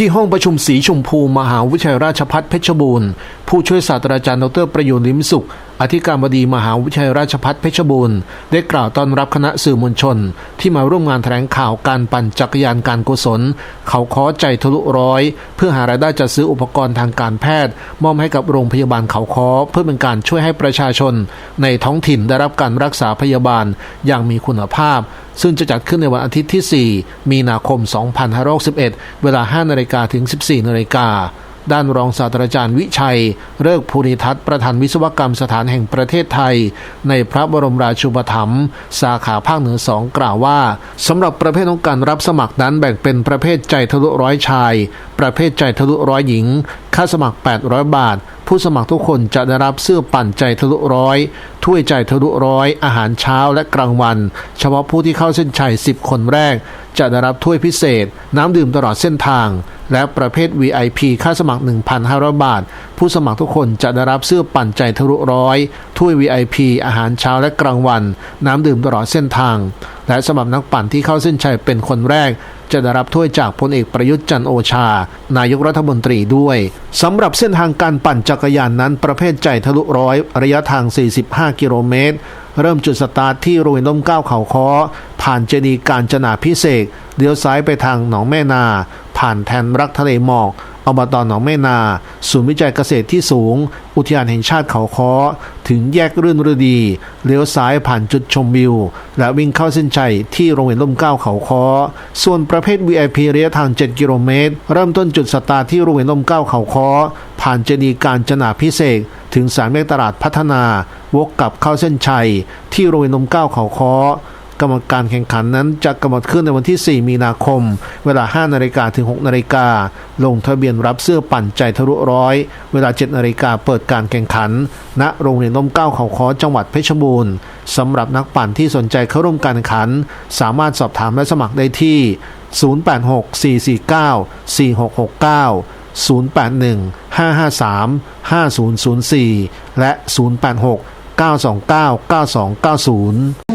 ที่ห้องประชุมสีชมพูมหาวิทยาลัยราชภัฏเพชรบูรณ์ ผู้ช่วยศาสตราจารย์ดรประยูนลิมสุข อธิการบดีมหาวิทยาลัยราชภัฏเพชรบูรณ์ ได้กล่าวต้อนรับคณะสื่อมวลชน ที่มาร่วมงานแถลงข่าวการปั่นจักรยานการกุศล เขาขอใจทะลุร้อย เพื่อหารายได้จัดซื้ออุปกรณ์ทางการแพทย์ มอบให้กับโรงพยาบาลเขาคอเพื่อเป็นการช่วยให้ประชาชน ในท้องถิ่นได้รับการรักษาพยาบาลอย่างมีคุณภาพ ซึ่งจะจัดขึ้นในวันอาทิตย์ที่ 4 มีนาคม 2561 เวลา 5นาฬิกาถึง 14นาฬิกาด้านรองศาสตราจารย์วิชัยเริกภูริทัศน์ประธานวิศวกรรมสถานแห่งประเทศไทย ในพระบรมราชูปถัมภ์สาขาภาคเหนือสองกล่าวว่าสำหรับประเภทของการรับสมัครนั้นแบ่งเป็นประเภทใจทะลุร้อยชาย ประเภทใจทะลุร้อยหญิง ค่าสมัคร 800 บาท ผู้สมัครทุกคนจะได้รับเสื้อปั่นใจทะลุร้อยถ้วยใจทะลุร้อย อาหารเช้าและกลางวัน เฉพาะผู้ที่เข้าเส้นชัย 10 คนแรก จะได้รับถ้วยพิเศษ น้ำดื่มตลอดเส้นทาง และประเภท VIP ค่าสมัคร 1,500 บาท ผู้สมัครทุกคนจะได้รับเสื้อปั่นใจทะลุร้อย ถ้วย VIP อาหารเช้าและกลางวัน น้ำดื่มตลอดเส้นทาง และสำหรับนักปั่นที่เข้าเส้นชัยเป็นคนแรก จะได้รับถ้วยจากพลเอกประยุทธ์จันโอชา นายกรัฐมนตรีด้วยสำหรับเส้นทางการปั่นจักรยานนั้น ประเภทใจทะลุร้อย ระยะทาง 45 กิโลเมตรเริ่มจุดสตาร์ทที่โรงเรียนร่มเก้าเขาค้อ ผ่านเจดีย์การจนาพิเศษเลี้ยวซ้ายไปทางหนองแม่นา ผ่านแทนรักทะเลหมอกอบตหนองแม่นา ศูนย์วิจัยเกษตรที่สูง อุทยานแห่งชาติเขาค้อ ถึงแยกรื่นฤดี เลี้ยวซ้ายผ่านจุดชมวิว และวิ่งเข้าเส้นชัยที่โรงเรียนร่มเก้าเขาค้อ ส่วนประเภท VIP ระยะทาง 7 กิโลเมตร เริ่มต้นจุดสตาร์ทที่โรงเรียนร่มเก้าเขาค้อ ผ่านเจดีย์การจนาพิเศษ ถึงสามแยกตลาดพัฒนา วกกลับเข้าเส้นชัย ที่โรงเรียนร่มเก้าเขาค้อ กรรมการแข่งขันนั้นจะกำหนดขึ้นในวันที่ 4 มีนาคม เวลา 5 นาฬิกาถึง 6 นาฬิกา ลงทะเบียนรับเสื้อปั่นใจทะลุร้อย เวลา 7 นาฬิกาเปิดการแข่งขัน ณ โรงเรียนร่มเก้าเขาค้อจังหวัดเพชรบูรณ์สำหรับนักปั่นที่สนใจเข้าร่วมการแข่งขัน สามารถสอบถามและสมัครได้ที่ 086 449 4669 081 553 5004 และ 086 929 9290